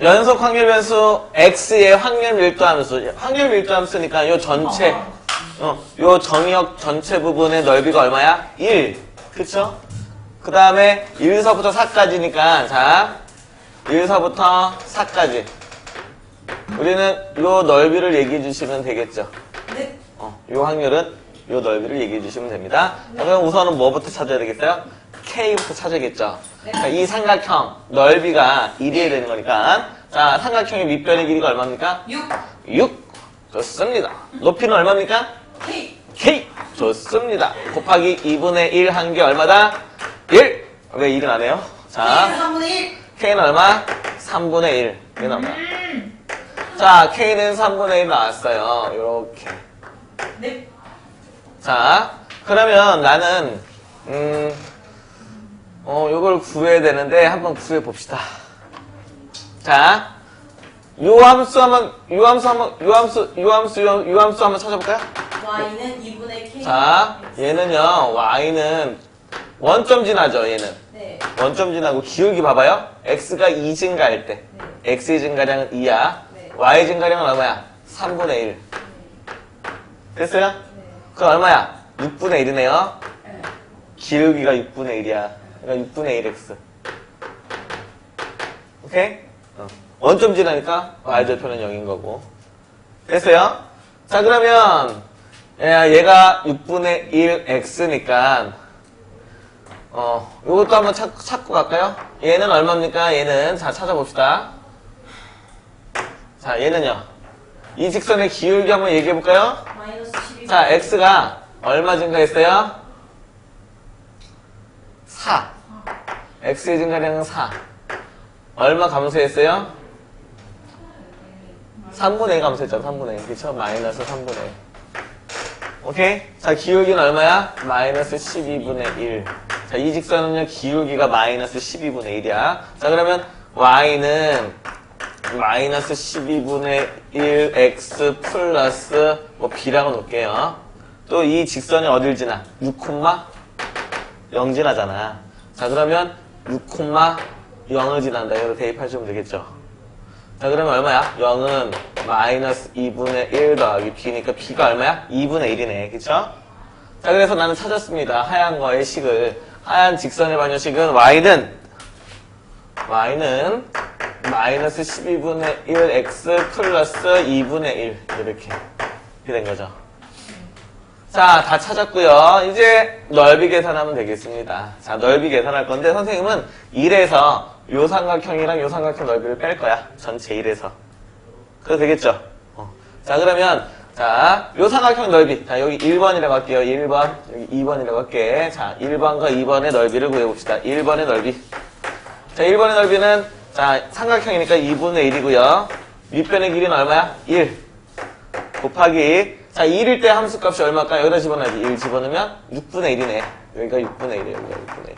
연속 확률 변수 x의 확률 밀도 함수. 확률 밀도 함수니까 요 전체, 어, 요 정역 전체 부분의 넓이가 얼마야? 1. 그쵸? 그 다음에 1서부터 4까지니까, 자, 1서부터 4까지. 우리는 요 넓이를 얘기해 주시면 되겠죠. 네. 어, 요 확률은 요 넓이를 얘기해 주시면 됩니다. 자, 그럼 우선은 뭐부터 찾아야 되겠어요? K부터 찾아야겠죠. 그러니까 이 삼각형 넓이가 1이어야 되는 거니까. 자, 삼각형의 밑변의 길이가 얼마입니까? 6. 6. 좋습니다. 높이는 얼마입니까? K. K. 좋습니다. 곱하기 2분의 1 한 게 얼마다? 1. 왜 1은 안 해요? 자, 3분의 1. K는 얼마? 3분의 1. 이게 나와. 자, K는 3분의 1 나왔어요. 요렇게. 네. 자, 그러면 나는, 음, 어, 요걸 구해야 되는데, 한번 구해 봅시다. 자, 요 함수 한번, 요 함수 한번, 요 함수, 요 함수, 요, 요 함수 한번 찾아볼까요? Y는 2분의 K. 자, 얘는요, y는 원점 지나죠, 얘는. 네. 원점 지나고 기울기 봐봐요. x가 2 증가할 때. x의 증가량은 2야. 네. y 증가량은 얼마야? 3분의 1. 됐어요? 네. 그럼 얼마야? 6분의 1이네요. 네. 기울기가 6분의 1이야. 그러니까 6분의 1x. 오케이? 어. 원점 지나니까 y절표는 0인 거고. 됐어요? 자, 그러면 야, 얘가 6분의 1x니까 어, 요것도 한번 찾, 찾고 갈까요? 얘는 얼마입니까? 얘는 자, 찾아봅시다. 자, 얘는요. 이 직선의 기울기 한번 얘기해 볼까요? 마이너스 12. 자, x가 얼마 증가했어요? 4. x의 증가량은 4. 얼마 감소했어요? 3분의 1 감소했잖아, 3분의 1. 그쵸? 마이너스 3분의 1. 오케이? 자, 기울기는 얼마야? 마이너스 12분의 1. 자, 이 직선은요, 기울기가 마이너스 12분의 1이야. 자, 그러면 y는 마이너스 12분의 1 x 플러스 뭐 b라고 놓을게요. 또 이 직선이 어딜 지나? 6,0 지나잖아. 자 그러면 6,0을 지난다. 이거 대입하시면 되겠죠. 자 그러면 얼마야? 0은 마이너스 2분의 1 더하기 b니까 b가 얼마야? 2분의 1이네. 그쵸? 자 그래서 나는 찾았습니다. 하얀 거의 식을. 하얀 직선의 반열식은 y는 y는 마이너스 12분의 1x 플러스 2분의 1 이렇게 이렇게 된 거죠. 자, 다 찾았고요. 이제 넓이 계산하면 되겠습니다. 자, 넓이 계산할 건데 선생님은 1에서 요 삼각형이랑 요 삼각형 넓이를 뺄 거야. 전체 1에서. 그래도 되겠죠? 어. 자, 그러면 자, 요 삼각형 넓이. 자, 여기 1번이라고 할게요. 1번. 여기 2번이라고 할게. 자, 1번과 2번의 넓이를 구해봅시다. 1번의 넓이. 자, 1번의 넓이는 자, 삼각형이니까 2분의 1이고요. 밑변의 길이는 얼마야? 1. 곱하기 자, 1일 때 함수값이 얼마일까? 여기다 집어넣어야지. 1 집어넣으면 6분의 1이네. 여기가 6분의 1이에요. 여기가 6분의 1.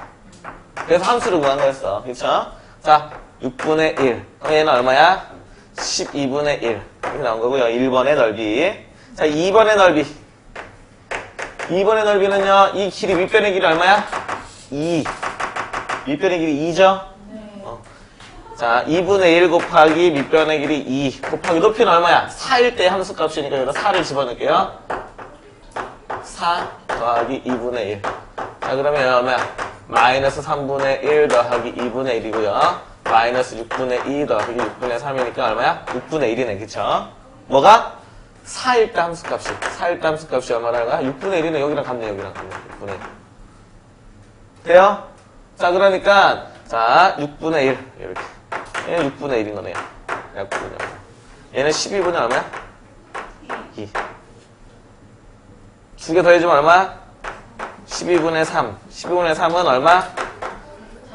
그래서 함수를 구한 거였어. 그쵸? 자, 6분의 1. 그럼 얘는 얼마야? 12분의 1. 이렇게 나온 거고요. 1번의 넓이. 자, 2번의 넓이. 2번의 넓이는요, 이 길이, 밑변의 길이 얼마야? 2. 밑변의 길이 2죠? 어. 자, 2분의 1 곱하기 밑변의 길이 2 곱하기 높이는 얼마야? 4일 때 함수값이니까 여기다 4를 집어넣을게요. 4 더하기 2분의 1. 자, 그러면 얼마야? 마이너스 3분의 1 더하기 2분의 1이고요. 마이너스 6분의 2 더하기 6분의 3이니까 얼마야? 6분의 1이네, 그쵸? 뭐가? 4일 때 함수값이. 4일 때 함수값이 얼마라는 거야? 6분의 1이네. 여기랑 같네, 여기랑 같네. 6분의 1. 돼요? 자, 그러니까, 자, 6분의 1. 이렇게. 얘는 6분의 1인 거네요. 약분요. 얘는 12분의 얼마야? 2. 두 개 더해주면 얼마? 12분의 3. 12분의 3은 얼마?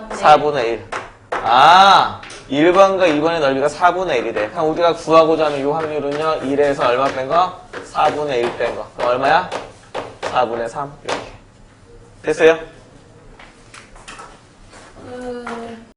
4분의 1. 아, 1번과 2번의 넓이가 4분의 1이 래. 그럼 우리가 구하고자 하는 이 확률은요, 1에서 얼마 뺀 거? 4분의 1 뺀 거. 그럼 얼마야? 4분의 3. 이렇게. 됐어요?